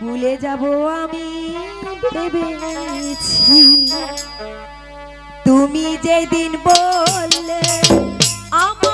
ভুলে যাব আমি ভেবেছি তুমি যেদিন বললে আমার